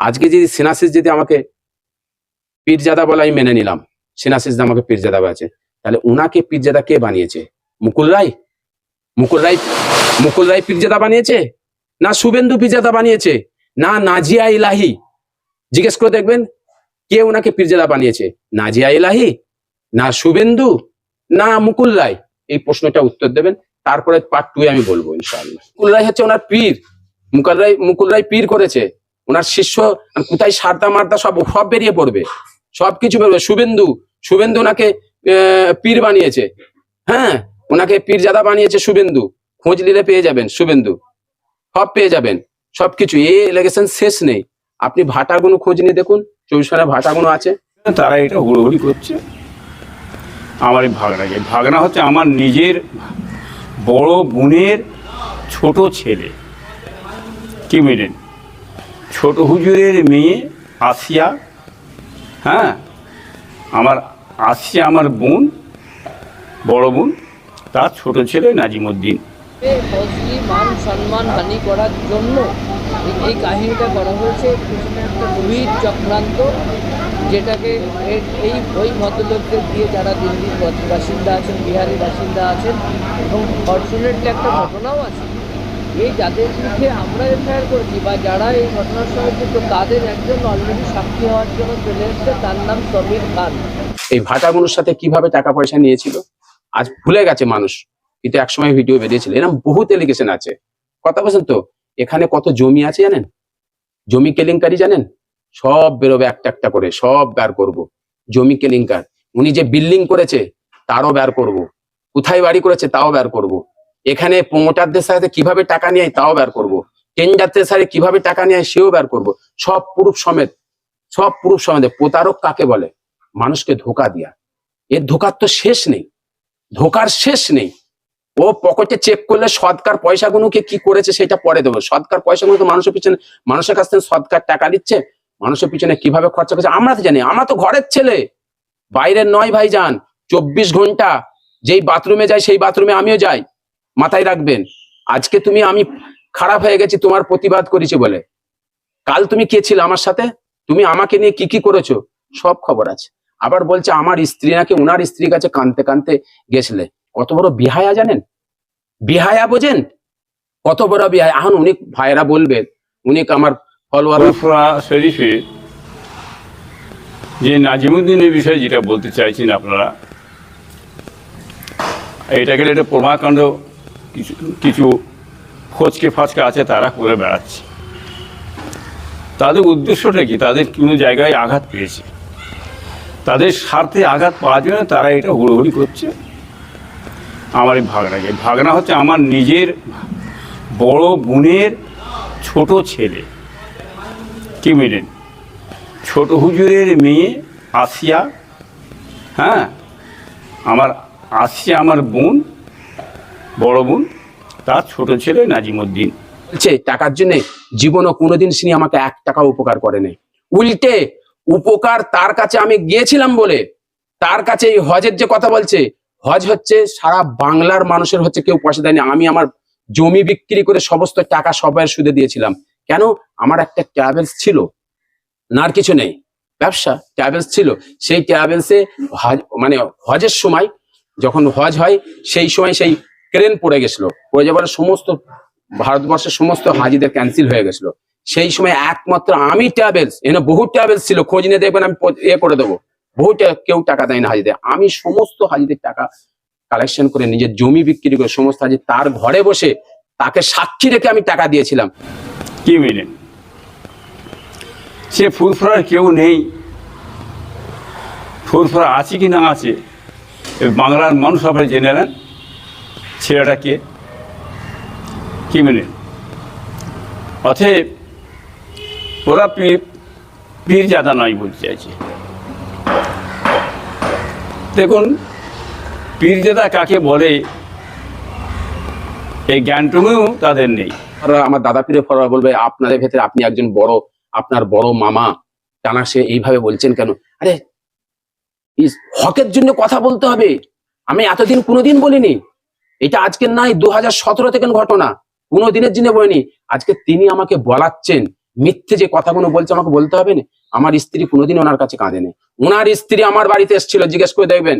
আজকে যদি সিনাসিস যদি আমাকে পীরজাদা বলে আমি মেনে নিলাম, সিনাসিস আমাকে পীরজাদা বলেছে তাহলে উনাকে পীরজাদা কে বানিয়েছে? মুকুল রায়? মুকুল রায় মুকুল রায় পীরজাদা বানিয়েছে? না শুভেন্দু পীরজাদা বানিয়েছে? না নাজিয়া ইলাহি? জিজ্ঞেস করে দেখবেন, কে ওনাকে পীরজাদা বানিয়েছে? নাজিয়া ইলাহি? না শুভেন্দু? না মুকুল রায়? এই প্রশ্নটা উত্তর দেবেন, তারপরে পার্ট টু আমি বলব ইনশাআল্লাহ। মুকুল রায় হচ্ছে ওনার পীর। মুকুল রায় মুকুল রায় পীর করেছে। ওনার শিষ্য কোথায় সারদা মারদা সব সব বেরিয়ে পড়বে। সবকিছু বেরোবে। শুভেন্দু শুভেন্দু ওনাকে পীর বানিয়েছে। হ্যাঁ ওনাকে পীরজাদা বানিয়েছে শুভেন্দু। খোঁজ নিলে পেয়ে যাবেন শুভেন্দু। সব পেয়ে যাবেন। সবকিছু। এই এলিগেশন শেষ নেই। আপনি ভাটাগুলো খোঁজ নিয়ে দেখুন। ঘণ্টা ভাটাগুলো আছে। তারা এটা হুড়োহুড়ি করছে। আমার এই ভাগনাকে ভাগনা হচ্ছে আমার নিজের বড় বোনের ছোট ছেলে। কি মিলেন? ছোট হুজুরের মেয়ে আসিয়া হ্যাঁ আমার আসিয়া আমার বোন, বড় বোন, তার ছোট ছেলে নাজিমুদ্দিন। মান করার জন্য এই- করা হয়েছে। একটা চক্রান্ত, যেটাকে এই ওই দিয়ে যারা বাসিন্দা আছেন বাসিন্দা আছেন, এবং একটা ঘটনাও আছে। এই যাদের বিরুদ্ধে আমরা এফআইআর করেছি বা যারা এই ঘটনার সঙ্গে যুক্ত, তাদের একজন অলরেডি সাক্ষী হওয়ার জন্য চলে এসছে, তার নাম সমীর খান। এই ভাটাগুলোর সাথে কীভাবে টাকা পয়সা নিয়েছিল? আজ ভুলে গেছে মানুষ। কিন্তু একসময় ভিডিও বেরিয়েছিল। এরকম বহুত এলিগেশন আছে। কথা বলছেন তো? এখানে কত জমি আছে জানেন? জমি কেলেঙ্কারি জানেন? সব বেরোবে একটা একটা করে, সব বের করব। জমি কেলেঙ্কার। উনি যে বিল্ডিং করেছে, তারও বের করব। কোথায় বাড়ি করেছে, তাও বের করব। এখানে প্রমোটারদের সাথে কীভাবে টাকা নিয়ে তাও বের করব। টেন্ডারদের সাথে কীভাবে টাকা নিয়ে সেও বের করব। সব প্রুফ সমেত, সব প্রুফ সমেত। প্রতারক কাকে বলে? মানুষকে ধোকা দিয়া। এর ধোকার তো শেষ নেই। ধোকার শেষ নেই। ও পকেটে চেক করলে সৎকার পয়সাগুলোকে কি করেছে সেটা পরে দেবো। সৎকার পয়সাগুলো তো মানুষের পিছনে, মানুষের কাছ থেকে সৎকার টাকা দিচ্ছে মানুষের পিছনে কীভাবে খরচা করছে আমরা তো জানি। আমরা তো ঘরের ছেলে। বাইরের নয় ভাই যান চব্বিশ ঘণ্টা যেই বাথরুমে যাই সেই বাথরুমে আমিও যাই। মাথায় রাখবেন। আজকে তুমি, আমি খারাপ হয়ে গেছি, তোমার প্রতিবাদ করেছি বলে। কাল তুমি কে ছিল আমার সাথে? তুমি আমাকে নিয়ে কি কি করেছ? সব খবর আছে। আবার বলছে, আমার স্ত্রী নাকি ওনার স্ত্রীর কাছে কানতে কানতে গেছিলে। কত বড় বিহায়া জানেন? বিহায়া বোঝেন? কত বড় বিহায়া। এখন উনি ভাইয়েরা বলবে, উনি আমার ফলোয়ার যে নাজিমুদ্দিনের বিষয়ে যেটা বলতে চাইছেন আপনারা এটা গেলে এটা প্রমাকাণ্ড কিছু কিছু ফচকে ফাচকে আছে, তারা করে বেড়াচ্ছে। তাদের উদ্দেশ্যটা কি? তাদের কোনো জায়গায় আঘাত পেয়েছে। তাদের স্বার্থে আঘাত পাওয়ার জন্য তারা এটা হুড়োহুড়ি করছে। আমার এই ভাগনাকে ভাগনা হচ্ছে আমার নিজের বড় বোনের ছোট ছেলে। কি মিলেন ছোট হুজুরের মেয়ে আসিয়া হ্যাঁ? আমার আসিয়া আমার বোন বড় বোন, তার ছোট ছেলে নাজিমুদ্দিন। বলছে টাকার জন্য জীবনও কোনোদিন তিনি আমাকে এক টাকা উপকার করেনি উল্টে উপকার তার কাছে আমি গিয়েছিলাম বলে তার কাছে এই হজের যে কথা বলছে, হজ হচ্ছে সারা বাংলার মানুষের হচ্ছে কেউ পয়সা দেয়নি। আমি আমার জমি বিক্রি করে সমস্ত টাকা সবাই সুদে দিয়েছিলাম। কেন? আমার একটা ট্রাভেলস ছিল, না আর কিছু নেই। ব্যবসা, ট্রাভেলস ছিল। সেই ট্রাভেলসে মানে হজের সময় যখন হজ হয়, সেই সময় সেই ক্রেন পড়ে গেছিল। পড়ে যাবার সমস্ত ভারতবর্ষের সমস্ত হাজিদের ক্যান্সেল হয়ে গেছিল। সেই সময় একমাত্র আমি ট্রাভেলস এনে বহু ট্রাভেলস ছিল, খোঁজ নিয়ে দেখবেন আমি এ করে দেবো। বহু কেউ টাকা দেয় না হাজিদের। আমি সমস্ত হাজিদের টাকা কালেকশন করে, নিজের জমি বিক্রি করে, সমস্ত হাজির তার ঘরে বসে তাকে সাক্ষী রেখে আমি টাকা দিয়েছিলাম। কি মিলেন সে ফুরফুরার কেউ নেই। ফুরফুরা আছে কি না আছে বাংলার মানুষ আপনারা জেনে নেন। ছেলেটা কে? কি মিলেন অতএব, ওরা পীর জাদা নয় বলতে চাইছে। দেখুন, পীরজাদা কাকে বলে, এই জ্ঞানটুকুও তাদের নেই। আমার দাদা পীরে ফরওয়ার বলবে, আপনাদের ভেতরে আপনি একজন বড়, আপনার বড় মামা। টানা সে এইভাবে বলছেন কেন? আরে হকের জন্য কথা বলতে হবে। আমি এতদিন কোনোদিন বলিনি। এটা আজকে নাই দু হাজার সতেরো থেকে ঘটনা। কোনো দিনের জন্য বলিনি। আজকে তিনি আমাকে বলাচ্ছেন, মিথ্যে যে কথাগুলো বলছে, আমাকে বলতে হবে না। আমার স্ত্রী কোনোদিন ওনার কাছে কাঁদেনি ওনার স্ত্রী আমার বাড়িতে এসেছিল, জিজ্ঞেস করে দেখবেন,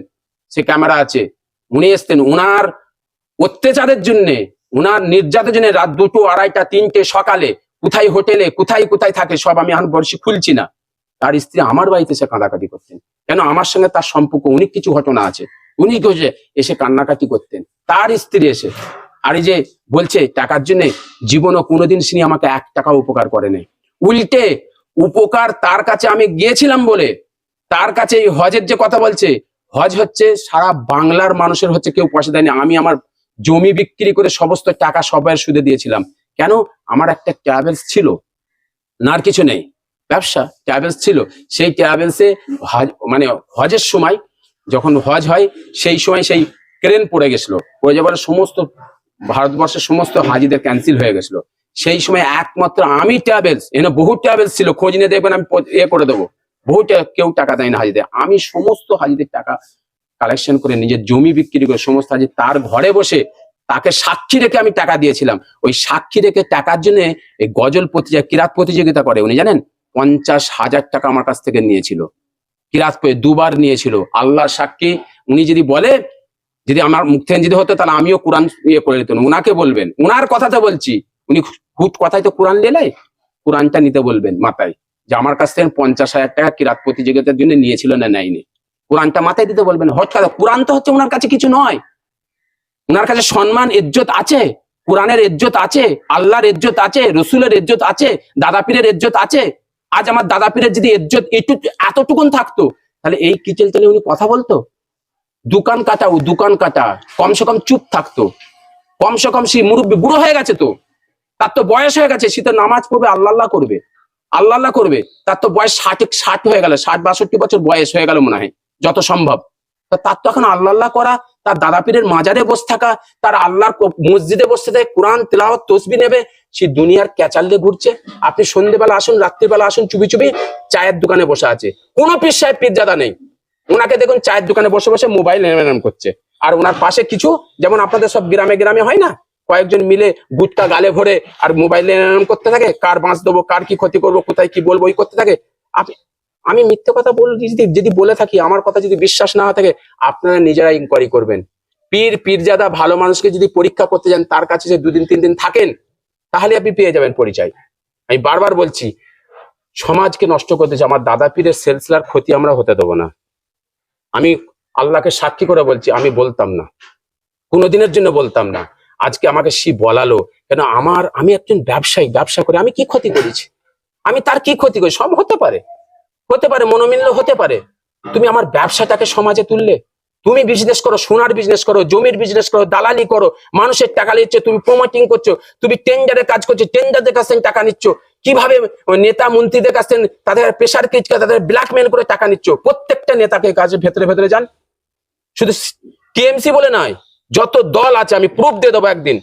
সে ক্যামেরা আছে। উনি এসতেন ওনার অত্যাচারের জন্য ওনার নির্যাতনের জন্য রাত দুটো, আড়াইটা, তিনটে সকালে, কোথায় হোটেলে, কোথায় কোথায় থাকে, সব আমি এখন বর্ষি খুলছি না। তার স্ত্রী আমার বাড়িতে এসে কাঁদাকাটি করতেন কেন? আমার সঙ্গে তার সম্পর্ক, অনেক কিছু ঘটনা আছে। উনি যে এসে কান্নাকাটি করতেন। তার স্ত্রী এসে, আর এই যে বলছে টাকার জন্য জীবনও কোনোদিন তিনি আমাকে এক টাকা উপকার করেনি উল্টে উপকার তার কাছে আমি গিয়েছিলাম বলে তার কাছে এই হজের যে কথা বলছে, হজ হচ্ছে সারা বাংলার মানুষের হচ্ছে কেউ পয়সা দেয়নি। আমি আমার জমি বিক্রি করে সমস্ত টাকা সবাই সুদে দিয়েছিলাম। কেন? আমার একটা ট্রাভেলস ছিল, না আর কিছু নেই। ব্যবসা, ট্রাভেলস ছিল। সেই ট্রাভেলসে মানে হজের সময় যখন হজ হয়, সেই সময় সেই ক্রেন পড়ে গেছিল। পড়ে যাবার সমস্ত ভারতবর্ষের সমস্ত হাজিদের ক্যান্সেল হয়ে গেছিল। সেই সময় একমাত্র আমি ট্রাভেলস এনে বহু ট্রাভেলস ছিল, খোঁজ নিয়ে দেখবেন আমি এ করে দেবো। বহু কেউ টাকা দেয় না হাজিদের। আমি সমস্ত হাজিদের টাকা কালেকশন করে, নিজের জমি বিক্রি করে, সমস্ত হাজির তার ঘরে বসে তাকে সাক্ষী রেখে আমি টাকা দিয়েছিলাম। ওই সাক্ষী রেখে টাকার জন্য এই গজল প্রতিযোগিতা কিরাত প্রতিযোগিতা করে, উনি জানেন? পঞ্চাশ হাজার টাকা আমার কাছ থেকে নিয়েছিল। কিরাত পে- দুবার নিয়েছিল। আল্লাহর সাক্ষী, উনি যদি বলে, যদি আমার মুখ যদি হতো, তাহলে আমিও কোরআন ইয়ে করে দিতাম উনাকে বলবেন, উনার কথাতে বলছি, উনি হুট কথায় তো কোরআন লেলাই কোরআনটা নিতে বলবেন মাথায়, যে আমার কাছ থেকে পঞ্চাশ হাজার টাকা কিরাত প্রতিযোগিতার জন্য নিয়েছিল না নেয়নি? কোরআনটা মাথায় দিতে বলবেন কথা, কোরআন তো হচ্ছে ওনার কাছে কিছু নয়। ওনার কাছে সম্মান, ইজ্জত আছে, কোরআনের ইজ্জত আছে, আল্লাহর ইজ্জত আছে, রসুলের ইজ্জত আছে দাদা পীরের ইজ্জত আছে। আজ আমার দাদা পীরের যদি একটু এতটুকুন থাকতো, তাহলে এই কিচেল তেলে উনি কথা বলতো? দোকান কাটা ও দোকান কাটা, কমসে কম চুপ থাকতো। কমসে কম সে মুরব্বী বুড়ো হয়ে গেছে তো। তার তো বয়স হয়ে গেছে, সে তো নামাজ পড়বে, আল্লাহ আল্লাহ করবে। আল্লাহ আল্লাহ করবে, তার তো বয়স ষাট ষাট হয়ে গেল, ষাট বাষট্টি বছর বয়স হয়ে গেল মনে হয়, যত সম্ভব। তার তো এখন আল্লাহ আল্লাহ করা, তার দাদা পীরের মাজারে বসে থাকা, তার আল্লাহর মসজিদে বসে থাকে কোরআন, তেলাওয়াত, তসবি নেবে সে দুনিয়ার ক্যাচাল দিয়ে ঘুরছে। আপনি সন্ধ্যেবেলা আসুন, রাত্রিবেলা আসুন, চুপি চুপি চায়ের দোকানে বসে আছে। কোনো পীর সাহেব পীরজাদা নেই। ওনাকে দেখুন চায়ের দোকানে বসে বসে মোবাইল এম করছে। আর ওনার পাশে কিছু, যেমন আপনাদের সব গ্রামে গ্রামে হয় না? কয়েকজন মিলে গুটকা গালে ভরে আর মোবাইল এম করতে থাকে। কার বাঁচ দেবো, কার কি ক্ষতি করব, কোথায় কি বলব ওই করতে থাকে। আপনি, আমি মিথ্যে কথা বল, যদি যদি বলে থাকি, আমার কথা যদি বিশ্বাস না থাকে, আপনারা নিজেরা ইনকোয়ারি করবেন। পীর, পীরজাদা ভালো মানুষকে যদি পরীক্ষা করতে যান, তার কাছে যে দুদিন তিন দিন থাকেন তাহলে আপনি পেয়ে যাবেন পরিচয়। আমি বারবার বলছি, সমাজকে নষ্ট করতেছে আমার দাদা পীরের সেলসলার ক্ষতি আমরা হতে দেবো না। আমি আল্লাহকে সাক্ষী করে বলছি, আমি বলতাম না। কোনোদিনের জন্য বলতাম না। আজকে আমাকে সি বলালো, কেন আমার, আমি একজন ব্যবসায়ী, ব্যবসা করে আমি কি ক্ষতি করেছি? আমি তার কি ক্ষতি করি? সব হতে পারে। হতে পারে মনোমিল্য হতে পারে। তুমি আমার ব্যবসাটাকে সমাজে তুললে। তুমি বিজনেস করো, সোনার বিজনেস করো, জমির বিজনেস করো, দালালি করো, মানুষের টাকা নিচ্ছ, তুমি প্রমোটিং করছ, তুমি টেন্ডারে কাজ করছ টেন্ডারদের কাছ থেকে টাকা নিচ্ছ। কীভাবে নেতা মন্ত্রীদের কাছ থেকে তাদের প্রেশার কিচকে তাদের ব্ল্যাকমেল করে টাকা নিচ্ছ? প্রত্যেকটা নেতাকে কাজে ভেতরে ভেতরে যান। শুধু টিএমসি বলে নয়, যত দল আছে, আমি প্রুফ দিয়ে দেবো একদিন।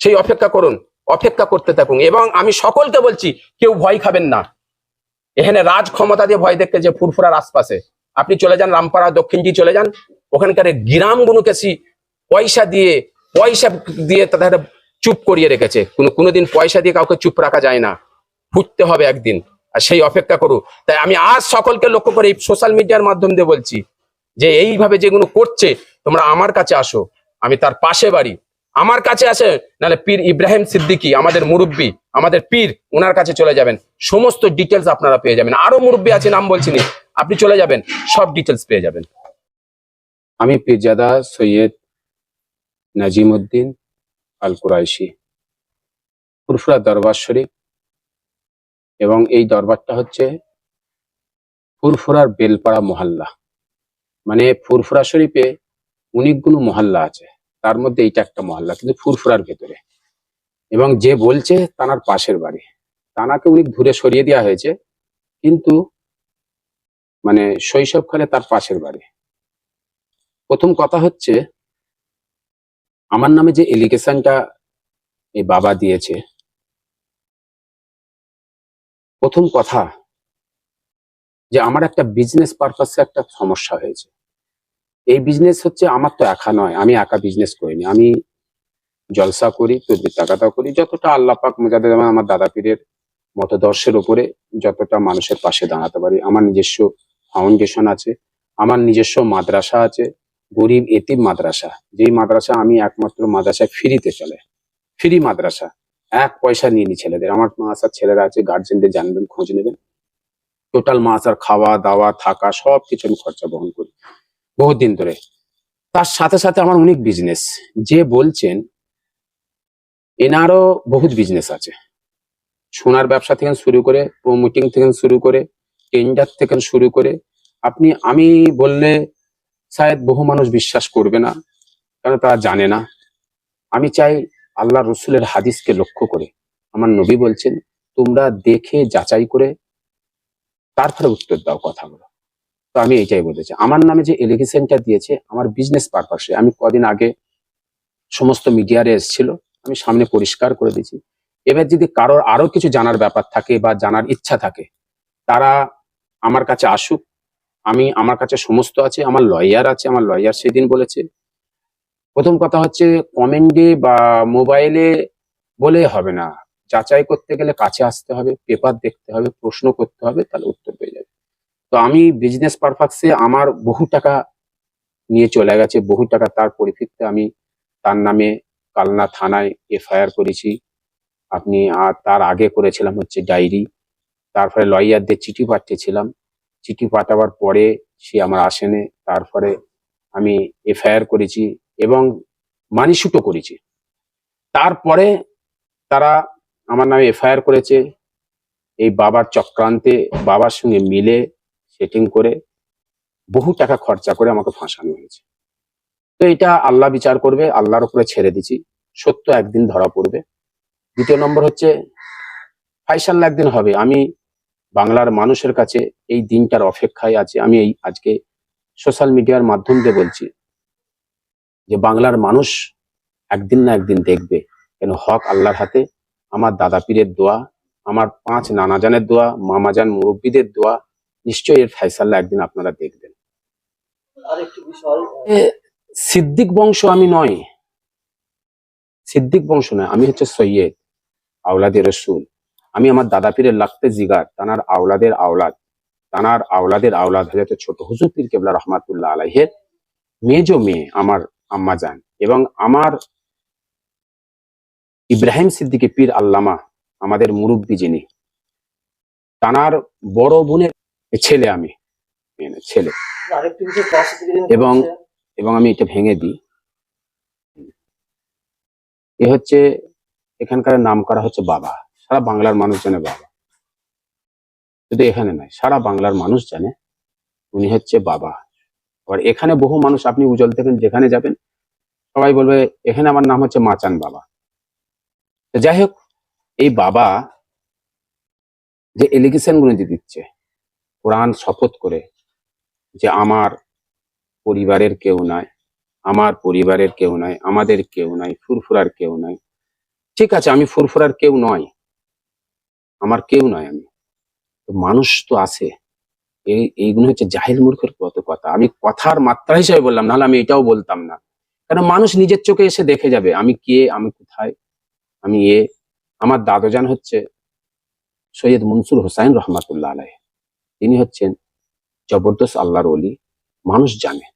সেই অপেক্ষা করুন, অপেক্ষা করতে থাকুন। এবং আমি সকলকে বলছি, কেউ ভয় খাবেন না। এখানে রাজ ক্ষমতা দিয়ে ভয় দেখতে যে ফুরফুরার আশপাশে। আপনি চলে যান, রামপাড়া দক্ষিণটি চলে যান। ওখানকার গ্রামগুলোকে পয়সা দিয়ে পয়সা দিয়ে তাদের চুপ করিয়ে রেখেছে। কোনো, কোনোদিন পয়সা দিয়ে কাউকে চুপ রাখা যায় না। ফুটতে হবে একদিন, আর সেই অপেক্ষা করু তাই আমি আজ সকলকে লক্ষ্য করে সোশ্যাল মিডিয়ার মাধ্যম দিয়ে বলছি যে এইভাবে যেগুলো করছে, তোমরা আমার কাছে আসো। আমি তার পাশে বাড়ি। আমার কাছে আসে, নাহলে পীর ইব্রাহিম সিদ্দিকী, আমাদের মুরব্বী, আমাদের পীর, ওনার কাছে চলে যাবেন। সমস্ত ডিটেলস আপনারা পেয়ে যাবেন। আরও মুরব্বী আছে, নাম বলছি আপনি চলে যাবেন, সব ডিটেলস পেয়ে যাবেন। আমি পীরজাদা সৈয়দ নাজিম উদ্দিন আল কুরাইশি ফুরফুরা দরবার শরীফ এবং এই দরবারটা হচ্ছে ফুরফুরার বেলপাড়া মহল্লা। মানে ফুরফুরা শরীফে অনেকগুলো মহল্লা আছে। তার মধ্যে এইটা একটা মহল্লা, কিন্তু ফুরফুরার ভেতরে। এবং যে বলছে তানার পাশের বাড়ি। তানাকে অনেক দূরে সরিয়ে দেওয়া হয়েছে, কিন্তু মানে শৈশবকালে তার পাশের বাড়ি। প্রথম কথা হচ্ছে, আমার নামে যে এলিগেশনটা এই বাবা দিয়েছে, প্রথম কথা যে আমার একটা বিজনেস পারপাসে একটা সমস্যা হয়েছে। এই বিজনেস হচ্ছে আমার তো একা নয়, আমি একা বিজনেস করিনি। আমি জলসা করি তদবির তাকাতা করি, যতটা আল্লাহ পাক মুজাদের আমার দাদা পীরের মতদর্শের ওপরে যতটা মানুষের পাশে দাঁড়াতে পারি। আমার নিজস্ব ফাউন্ডেশন আছে, আমার নিজস্ব মাদ্রাসা আছে গরিব এতিম মাদ্রাসা, যেই মাদ্রাসা আমি একমাত্র মাদ্রাসায় ফ্রিতে চলে। ফ্রি মাদ্রাসা। এক পয়সা নিয়ে নি ছেলেদের। আমার মাদ্রাসার ছেলেরা আছে গার্জেনদের জানবেন, খোঁজ নেবেন। টোটাল মাদ্রাসার খাওয়া, দাওয়া, থাকা সব কিছু আমি খরচা বহন করি। বহুত দিন ধরে। তার সাথে সাথে আমার অনেক বিজনেস যে বলছেন, এনারও বহুত বিজনেস আছে। সোনার ব্যবসা থেকে শুরু করে প্রমোটিং থেকে শুরু করে টেন্ডার থেকে শুরু করে, আপনি, আমি বললে শায়দ বহু মানুষ বিশ্বাস করবে না, কারণ তারা জানে না। আমি চাই আল্লাহ রসুলের হাদিসকে লক্ষ্য করে। আমার নবী বলছেন, তোমরা দেখে যাচাই করে তারপরে উত্তর দাও কথাগুলো। তো আমি এটাই চাই। আমার নামে যে এলিগেশনটা দিয়েছে, আমার বিজনেস পারপাসে আমি কদিন আগে সমস্ত মিডিয়ারে এসেছিল, আমি সামনে পরিষ্কার করে দিয়েছি। এবার যদি কারোর আরও কিছু জানার ব্যাপার থাকে বা জানার ইচ্ছা থাকে, তারা আমার কাছে আসুক আমি আমার কাছে সমস্ত আছে, আমার লয়ার আছে, আমার লয়ার সেদিন বলেছে। প্রথম কথা হচ্ছে কমেন্টে বা মোবাইলে বলে হবে না। যাচাই করতে গেলে কাছে আসতে হবে পেপার দেখতে হবে, প্রশ্ন করতে হবে, তাহলে উত্তর পেয়ে যাবে। তো আমি বিজনেস পারপাসে আমার বহু টাকা নিয়ে চলে গেছে, বহু টাকা তার পরিপ্রেক্ষিতে আমি তার নামে কালনা থানায় এফআইআর করেছি। আপনি আর তার আগে করেছিলাম হচ্ছে ডায়েরি। তারপরে লয়ারদের চিঠি পাঠিয়েছিলাম। চিঠি পাঠাবার পরে সে আমার আসেনে। তারপরে আমি এফআইআর করেছি এবং মানি শুটও করেছি। তারপরে তারা আমার নামে এফআইআর করেছে। এই বাবার চক্রান্তে বাবার সঙ্গে মিলে সেটিং করে বহু টাকা খরচা করে আমাকে ফাঁসানো হয়েছে। তো এটা আল্লাহ বিচার করবে, আল্লাহর উপরে ছেড়ে দিছি। সত্য একদিন ধরা পড়বে। দ্বিতীয় নম্বর হচ্ছে, ফাইসাল্লা একদিন হবে। আমি বাংলার মানুষের কাছে এই দিনটার অপেক্ষায় আছে। আমি এই আজকে সোশ্যাল মিডিয়ার মাধ্যম দিয়ে বলছি যে বাংলার মানুষ একদিন না একদিন দেখবে কেন হক আল্লাহর হাতে আমার দাদা পীরের দোয়া আমার পাঁচ নানাজানের দোয়া মামাজান মুরব্বীদের দোয়া নিশ্চয়ই এর ফাইসাল্লা একদিন আপনারা দেখবেন। সিদ্দিক বংশ আমি নয়। সিদ্দিক বংশ নয় আমি হচ্ছে সৈয়দ আওলাদের রসুল। আমি আমার দাদা পীরের লাগতে জিগার, তানার আওলাদের আওলাদ, তানার আওলাদের আওলাদ হজরত ছোট হুজুর পীর কেবলা রহমাতুল্লাহ আলাইহের মেজ মেয়ে আমার আম্মা যান এবং আমার ইব্রাহিম সিদ্দিকী পীর আল্লামা, আমাদের মুরব্বী যিনি, তানার বড় বোনের ছেলে আমি ছেলে। এবং- এবং আমি এটা ভেঙে দিই। এ হচ্ছে, এখানকার নাম করা হচ্ছে বাবা। সারা বাংলার মানুষ জানে বাবা। শুধু এখানে নয়, সারা বাংলার মানুষ জানে উনি হচ্ছে বাবা। আবার এখানে বহু মানুষ, আপনি উজ্জ্বল থেকে যেখানে যাবেন, সবাই বলবে, এখানে আমার নাম হচ্ছে মাচান বাবা। যাই হোক, এই বাবা যে এলিগেশনগুলো যে দিচ্ছে, কোরআন শপথ করে যে আমার পরিবারের কেউ নাই, আমার পরিবারের কেউ নাই, আমাদের কেউ নাই, ফুরফুরার কেউ নাই। ঠিক আছে, আমি ফুরফুরার কেউ নয় আমার কেউ নয় আমি। মানুষ তো আছে। এই এইগুলো হচ্ছে জাহিল মূর্খের কত কথা আমি কথার মাত্রা হিসেবে বললাম, নাহলে আমি এটাও বলতাম না। কারণ মানুষ নিজের চোখে এসে দেখে যাবে, আমি কে, আমি কোথায়? আমি এ, আমার দাদোজান হচ্ছে সৈয়দ মনসুর হোসাইন রহমাতুল্লাহ আলাই তিনি হচ্ছেন জবরদস্ত আল্লাহর অলি মানুষ জানে।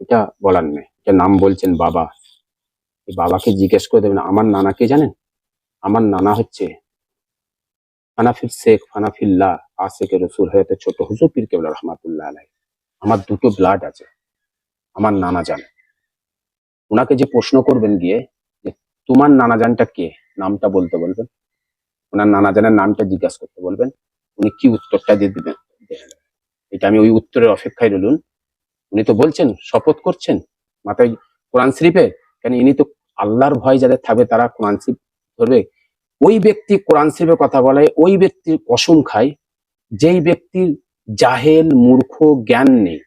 এটা বলার নেই। এটা নাম বলছেন বাবা। বাবাকে জিজ্ঞেস করে দেবেন, আমার নানাকে জানেন? আমার নানা হচ্ছে ফানাফিল শেখ ফানাফিল্লাহ আশেকে রসুল, হয়তো ছোট হুজুর পীর কেবল রহমাতুল্লাহ আলাই আমার দুটো ব্লাড আছে, আমার নানা জানে। ওনাকে যে প্রশ্ন করবেন গিয়ে যে তোমার নানা জানটা কে? নামটা বলতে বলবেন। ওনার নানা জানের নামটা জিজ্ঞাসা করতে বলবেন। উনি কি উত্তরটা দিয়ে দিবেন? এটা আমি ওই উত্তরের অপেক্ষায় রইলুন উনি তো বলছেন, শপথ করছেন। মাথায় কোরআন শরীফে, কেন ইনি তো আল্লাহর ভয় যাদের থাকবে তারা কোরআন শরীফ ধরবে। ওই ব্যক্তি কোরআন শরীফের কথা বলে, ওই ব্যক্তির কসম খায়, যেই ব্যক্তির জাহেল, মূর্খ, জ্ঞান নেই,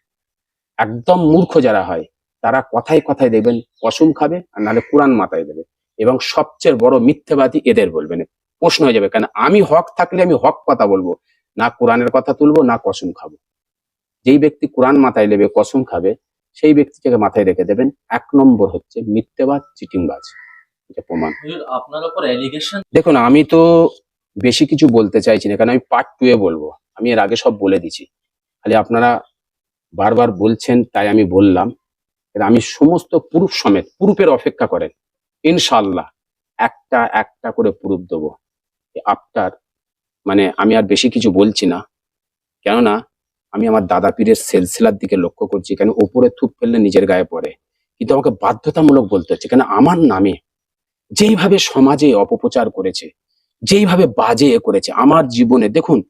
একদম মূর্খ যারা হয়, তারা কথায় কথায় দেখবেন কসম খাবে আর নাহলে কোরআন মাথায় দেবে এবং সবচেয়ে বড় মিথ্যেবাদী এদের বলবেন প্রশ্ন হয়ে যাবে, কেন আমি হক থাকলে আমি হক কথা বলব? না কোরআনের কথা তুলবো, না কসম খাব। যেই ব্যক্তি কোরআন মাথায় নেবে, কসম খাবে, সেই ব্যক্তিটাকে মাথায় রেখে দেবেন, এক নম্বর হচ্ছে মিথ্যেবাদ, চিটিংবাজ। এটা প্রমাণ। আপনার উপর এলিগেশন দেখুন আমি তো বেশি কিছু বলতে চাইছি না কারণ আমি পার্ট টু এ বলব। আমি এর আগে সব বলে দিছি খালি আপনারা বারবার বলছেন তাই আমি বললাম। আমি সমস্ত প্রুফ সমেত প্রুফের অপেক্ষা করেন। ইনশাল্লাহ একটা একটা করে প্রুফ দেবো। আফটার মানে আমি আর বেশি কিছু বলছি না। কেননা আমি আমার দাদা পীরের সেলসেলার দিকে লক্ষ্য করছি কেন ওপরে থুপ ফেললে নিজের গায়ে পড়ে। কিন্তু আমাকে বাধ্যতামূলক বলতে হচ্ছে কেন আমার নামে যেইভাবে সমাজে অপপ্রচার করেছে, যেইভাবে বাজে করেছে, আমার জীবনে দেখুন,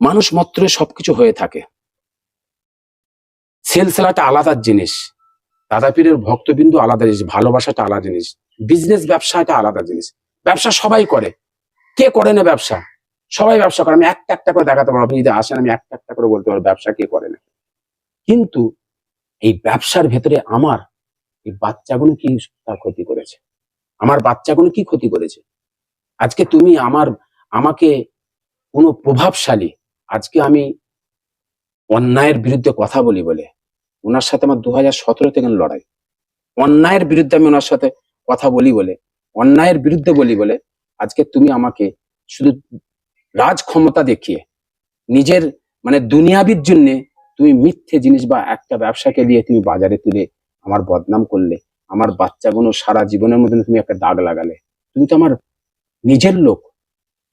মানুষ মাত্র সবকিছু হয়ে থাকে। সেলসেলাটা আলাদা জিনিস দাদা পীরের ভক্তবিন্দু আলাদা জিনিস, ভালোবাসাটা আলাদা জিনিস বিজনেস ব্যবসাটা আলাদা জিনিস। ব্যবসা সবাই করে। কে করে না ব্যবসা? সবাই ব্যবসা করে। আমি একটা একটা করে দেখাতে পারব। আপনি যদি আসেন, আমি একটা একটা করে বলতে পারব ব্যবসা কে করে না। কিন্তু এই ব্যবসার ভেতরে আমার, এই বাচ্চাগুলো কি তার ক্ষতি করেছে? আমার বাচ্চাগুলো কি ক্ষতি করেছে? আজকে তুমি আমার, আমাকে কোনো প্রভাবশালী, আজকে আমি অন্যায়ের বিরুদ্ধে কথা বলি বলে, ওনার সাথে আমার দু হাজার সতেরো থেকে লড়াই। অন্যায়ের বিরুদ্ধে আমি ওনার সাথে কথা বলি বলে, অন্যায়ের বিরুদ্ধে বলি বলে, আজকে তুমি আমাকে শুধু রাজ ক্ষমতা দেখিয়ে, নিজের মানে দুনিয়াবির জন্যে তুমি মিথ্যে জিনিস বা একটা ব্যবসাকে দিয়ে তুমি বাজারে তুলে আমার বদনাম করলে আমার বাচ্চাগুলো সারা জীবনের মধ্যে তুমি একটা দাগ লাগালে। তুমি তো আমার নিজের লোক।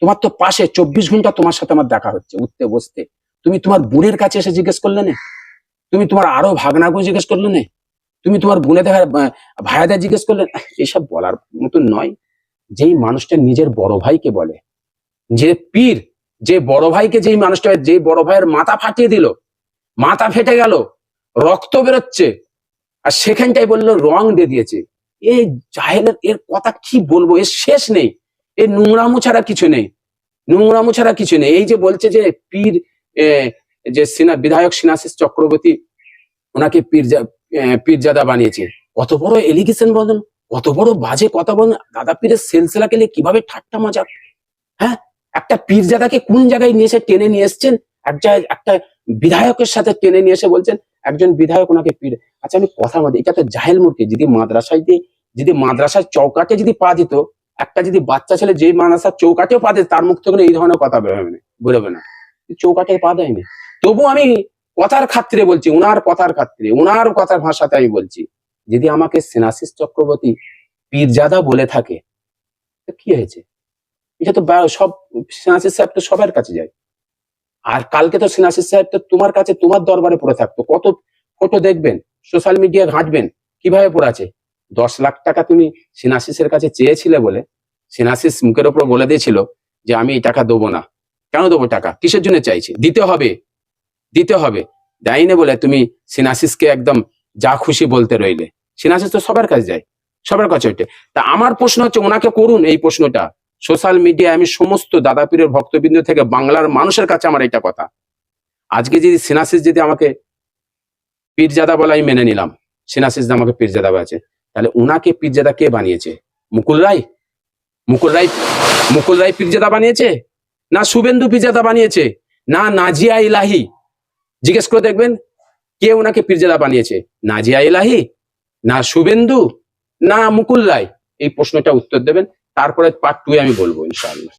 তোমার তো পাশে চব্বিশ ঘণ্টা তোমার সাথে আমার দেখা হচ্ছে, উঠতে, বসতে। তুমি তোমার বোনের কাছে এসে জিজ্ঞেস করলে না? তুমি তোমার আরও ভাগনাকে জিজ্ঞেস করলে না? তুমি তোমার বোনে দেখা ভাইয়াদের জিজ্ঞেস করলে এসব বলার মতন নয়। যেই মানুষটা নিজের বড় ভাইকে বলে, যে পীর, যে বড় ভাইকে যেই মানুষটা, যে বড় ভাইয়ের মাথা ফাটিয়ে দিল, মাথা ফেটে গেল, রক্ত বেরোচ্ছে আর সেখানটাই বলল, রং দিয়ে দিয়েছে। এই জাহেলের, এর কথা কি বলব? এর শেষ নেই। এর নোংরামো ছাড়া কিছু নেই। নোংরামো ছাড়া কিছু নেই। এই যে বলছে যে পীর যে সিনা, বিধায়ক সিনাসিস চক্রবর্তী, ওনাকে পীরজা পীরজাদা বানিয়েছে। কত বড় এলিগেশন বলেন? কত বড় বাজে কথা বলেন? দাদা পীরের সেলসেলা কেলে কীভাবে ঠাট্টা মজা হ্যাঁ? একটা পীরজাদাকে কোন জায়গায় নিয়ে এসে টেনে নিয়ে এসছেন? এক জায়গায়, একটা বিধায়কের সাথে টেনে নিয়ে এসে বলছেন একজন বিধায়ক ওনাকে পীর আচ্ছা আমি কথা মধ্যে এটা তো জাহেল মূর্তি যদি মাদ্রাসায় যদি মাদ্রাসার চৌকাটে যদি পা দিত, একটা যদি বাচ্চা ছেলে যে মাদ্রাসার চৌকাটেও পা দিত, তার মুখ এই ধরনের কথা বেরোবে বেরোবে না। চৌকাটে পা দেয়নি। তবু আমি কথার খাতিরে বলছি ওনার কথার খাতিরে ওনার কথার ভাষাতে আমি বলছি, যদি আমাকে সেনাশিস চক্রবর্তী পীরজাদা বলে থাকে কি হয়েছে? এটা তো সব সেনাশিস সাহেব তো সবার কাছে যায়। আর কালকে তো সেনাসিস সাহেব তো তোমার কাছে তোমার দরবারে পড়ে থাকতো। কত ফটো দেখবেন, সোশ্যাল মিডিয়া ঘাঁটবেন, কীভাবে পড়ে আছে দশ লাখ টাকা তুমি সিনাসিসের কাছে চেয়েছিলে বলে, সিনাসিস মুখের ওপর বলে দিয়েছিল যে আমি এই টাকা দেবো না। কেন দেবো টাকা? কিসের জন্য চাইছি? দিতে হবে দিতে হবে। দেয়নি বলে, তুমি সিনাসিসকে একদম যা খুশি বলতে রইলে। সিনাসিস তো সবার কাছে যায়, সবার কাছে ওইটা তা আমার প্রশ্ন হচ্ছে, ওনাকে করুন এই প্রশ্নটা। সোশ্যাল মিডিয়ায় আমি সমস্ত দাদাপীরের ভক্তবৃন্দ থেকে বাংলার মানুষের কাছে আমার এটা কথা। আজকে যদি সিনাসিস যদি আমাকে পীরজাদা বলে আমি মেনে নিলাম, সিনাসিস আমাকে পীরজাদা বলেছে, তাহলে উনাকে পীরজাদা কে বানিয়েছে? মুকুল রায়? মুকুল রায় মুকুল রায় পীরজাদা বানিয়েছে? না শুভেন্দু পীরজাদা বানিয়েছে? না নাজিয়া ইলাহি? জিজ্ঞেস করে দেখবেন, কে ওনাকে পীরজাদা বানিয়েছে? নাজিয়া ইলাহি? না শুভেন্দু? না মুকুল রায়? এই প্রশ্নটা উত্তর দেবেন। তারপরে পার্ট টু আমি বলব ইনশাআল্লাহ।